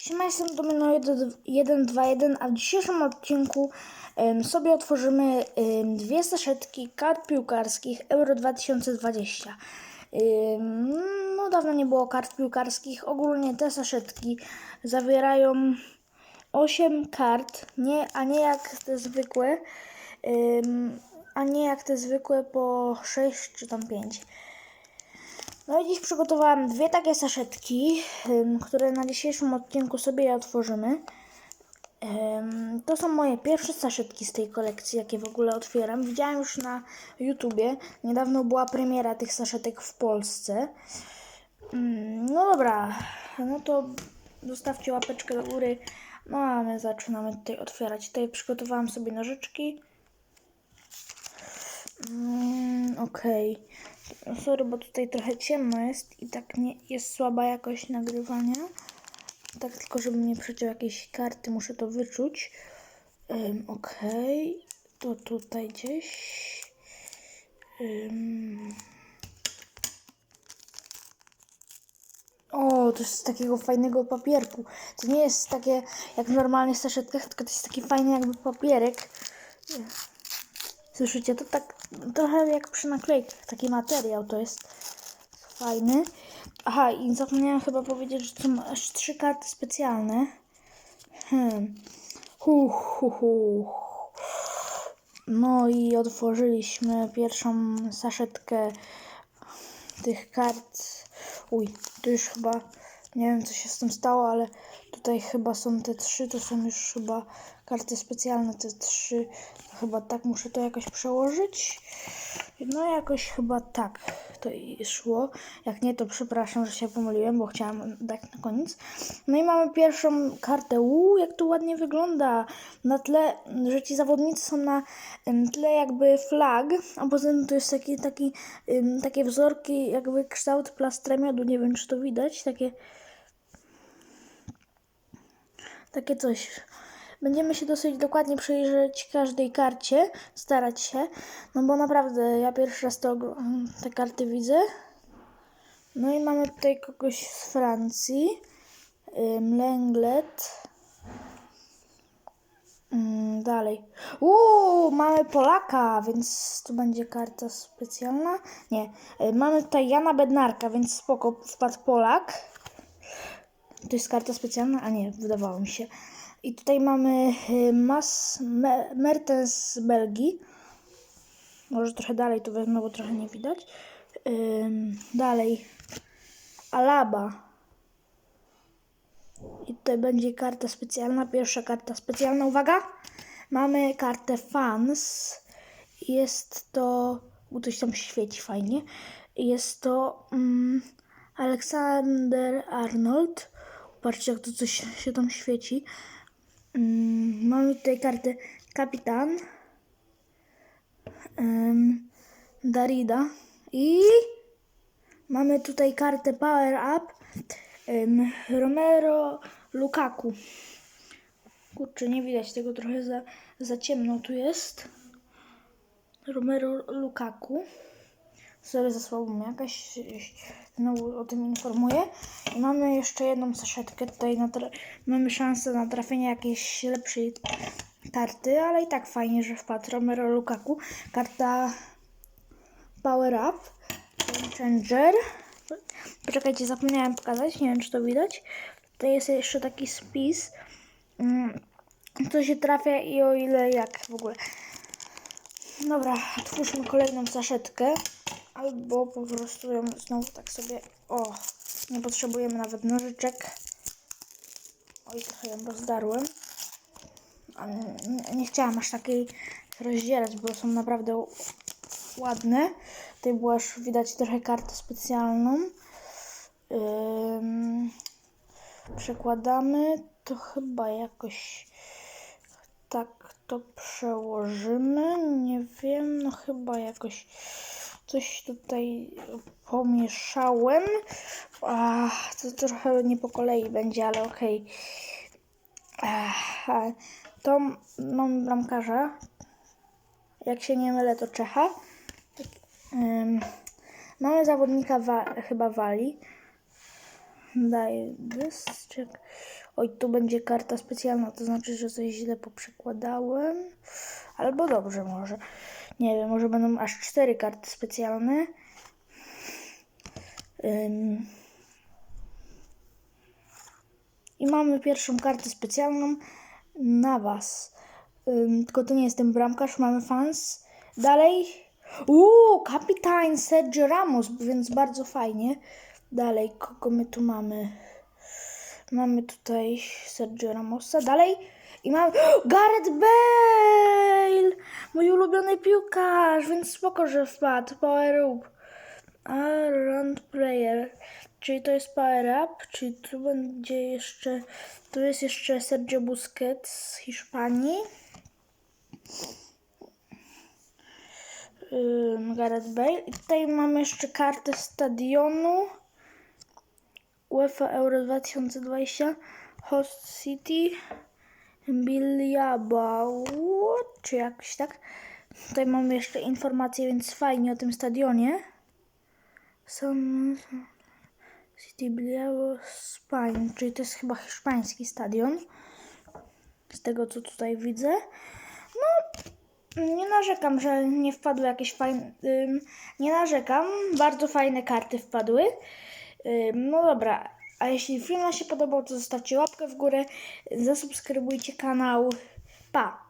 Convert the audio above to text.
Siema, jestem Domino 121, a w dzisiejszym odcinku em, sobie otworzymy em, dwie saszetki kart piłkarskich Euro 2020. Ym, no, dawno nie było kart piłkarskich. Ogólnie te saszetki zawierają 8 kart, nie, a nie jak te zwykłe, ym, a nie jak te zwykłe po 6 czy tam 5. No i dziś przygotowałam dwie takie saszetki, które na dzisiejszym odcinku sobie otworzymy. Ym, To są moje pierwsze saszetki z tej kolekcji, jakie w ogóle otwieram. Widziałam już na YouTubie. Niedawno była premiera tych saszetek w Polsce. Ym, No dobra, no to zostawcie łapeczkę do góry. No a my zaczynamy tutaj otwierać. Tutaj przygotowałam sobie nożyczki. Mm, Okej. Sorry, bo tutaj trochę ciemno jest i tak nie jest słaba jakość nagrywania. Tak tylko, żebym nie przeciął jakieś karty, muszę to wyczuć. Um, Okej, to tutaj gdzieś. Ym. O, to jest z takiego fajnego papierku. To nie jest takie jak w normalnych saszetkach, tylko to jest taki fajny jakby papierek. Słyszycie, to tak trochę jak przy naklejkach, taki materiał to jest fajny. Aha, i zapomniałam chyba powiedzieć, że są aż trzy karty specjalne. Hmm. Hu, hu, hu. No i otworzyliśmy pierwszą saszetkę tych kart. Uj, tu już chyba nie wiem co się z tym stało, ale tutaj chyba są te trzy, to są już chyba karty specjalne, te trzy. Chyba tak muszę to jakoś przełożyć. No jakoś chyba tak to szło. Jak nie, to przepraszam, że się pomyliłem, bo chciałam dać na koniec. No i mamy pierwszą kartę. Uuu, jak to ładnie wygląda. Na tle, że ci zawodnicy są na tle jakby flag, a poza tym to jest taki, taki, takie wzorki, jakby kształt plastra miodu. Nie wiem, czy to widać. Takie takie coś. Będziemy się dosyć dokładnie przyjrzeć każdej karcie, starać się, no bo naprawdę ja pierwszy raz to, te karty widzę. No i mamy tutaj kogoś z Francji, ym, Lenglet. Ym, dalej. Uuu, mamy Polaka, więc tu będzie karta specjalna. Nie, y, mamy tutaj Jana Bednarka, więc spoko, wpadł Polak. To jest karta specjalna? A nie, wydawało mi się. I tutaj mamy y, Mas Me, Mertens z Belgii. Może trochę dalej to wezmę, bo trochę nie widać. Dalej. Alaba. I tutaj będzie karta specjalna. Pierwsza karta specjalna. Uwaga! Mamy kartę Fans. Jest to... U, coś tam świeci fajnie. Jest to mm, Aleksander Arnold. Patrzcie, jak to coś się tam świeci. Mm, mamy tutaj kartę Kapitan. Ym, Darida. I mamy tutaj kartę Power Up. Ym, Romero Lukaku. Kurczę, nie widać tego trochę za, za ciemno tu jest. Romero Lukaku. Sorry za słabą jakaś. Znowu o tym informuję. Mamy jeszcze jedną saszetkę. Tutaj mamy szansę na trafienie jakiejś lepszej karty, ale i tak fajnie, że wpadł Romero Lukaku. Karta Power Up. Changer. Poczekajcie, zapomniałem pokazać. Nie wiem, czy to widać. Tutaj jest jeszcze taki spis. mm, Co się trafia i o ile jak w ogóle. Dobra, otwórzmy kolejną saszetkę. Albo po prostu ją znowu tak sobie. O, nie potrzebujemy nawet nożyczek. Oj, trochę ją rozdarłem. A nie, nie, chciałam aż takiej rozdzierać, bo są naprawdę ładne. Tutaj było aż widać trochę kartę specjalną. Ym, przekładamy. To chyba jakoś tak to przełożymy. Nie wiem, no chyba jakoś coś tutaj pomieszałem. Ach, to trochę nie po kolei będzie, ale okej. A To mam bramkarza. Jak się nie mylę, to Czecha. Ym, mamy zawodnika wa- chyba Wali. Daję check. Oj, tu będzie karta specjalna, to znaczy, że coś źle poprzekładałem. Albo dobrze może. Nie wiem, może będą aż cztery karty specjalne. I mamy pierwszą kartę specjalną na was. Tylko to nie jest ten bramkarz, mamy fans. Dalej. Uuu, kapitan Sergio Ramos, więc bardzo fajnie. Dalej, kogo my tu mamy? Mamy tutaj Sergio Ramosa. Dalej. I mamy Gareth Bale! Mój ulubiony piłkarz, więc spoko, że wpadł. Power up. Around player. Czyli to jest power up, czyli tu będzie jeszcze, tu jest jeszcze Sergio Busquets z Hiszpanii. Gareth Bale. I tutaj mamy jeszcze kartę stadionu. UEFA Euro 2020 Host City Bilbao, czy jakoś tak. Tutaj mamy jeszcze informacje, więc fajnie o tym stadionie. Sam City Bilbao Spain, czyli to jest chyba hiszpański stadion. Z tego co tutaj widzę. No, nie narzekam, że nie wpadły jakieś fajne. nie narzekam, bardzo fajne karty wpadły. No dobra, a jeśli film się podobał, to zostawcie łapkę w górę, zasubskrybujcie kanał. Pa!